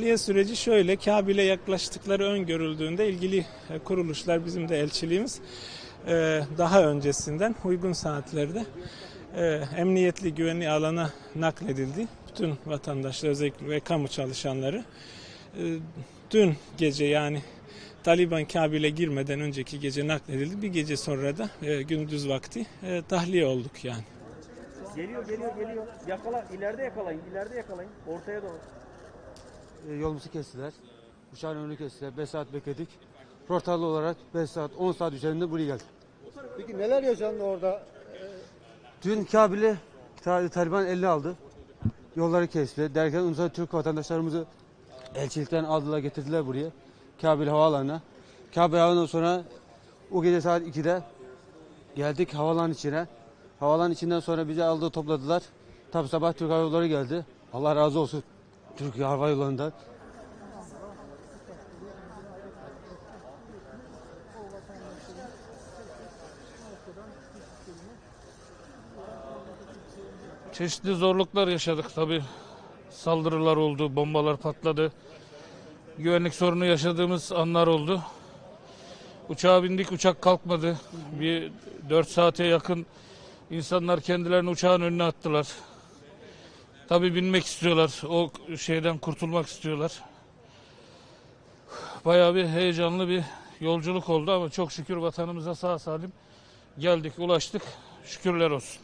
Tahliye süreci şöyle, Kabil'e yaklaştıkları öngörüldüğünde ilgili e, kuruluşlar, bizim de elçiliğimiz e, daha öncesinden uygun saatlerde e, emniyetli güvenli alana nakledildi. Bütün vatandaşlar özellikle ve kamu çalışanları dün gece yani Taliban Kabil'e girmeden önceki gece nakledildi. Bir gece sonra da gündüz vakti e, tahliye olduk yani. Geliyor geliyor geliyor. Yakala ileride yakalayın ileride yakalayın. Ortaya doğru. E, yolumuzu kestiler. Uçağın önünü kestiler. 5 saat bekledik. Rotalı olarak 5 saat, 10 saat üzerinde buraya geldik. Peki neler yaşandı orada? Dün Kabil'i Ta- Taliban elle aldı. Yolları kesti. Derken ondan Türk vatandaşlarımızı elçilikten aldılar getirdiler buraya. Kabil havaalanına. Kabil havaalanından sonra o gece saat 2'de geldik havaalanın içine. Havaalanın içinden sonra bizi aldı topladılar. Tabi sabah Türk Hava Yolları geldi. Allah razı olsun Türk Hava Yolları'ndan. Çeşitli zorluklar yaşadık tabi. Saldırılar oldu, bombalar patladı. Güvenlik sorunu yaşadığımız anlar oldu. Uçağa bindik, uçak kalkmadı. Bir 4 saate yakın insanlar kendilerini uçağın önüne attılar. Tabii binmek istiyorlar. O şeyden kurtulmak istiyorlar. Bayağı bir heyecanlı bir yolculuk oldu ama çok şükür vatanımıza sağ salim geldik, ulaştık. Şükürler olsun.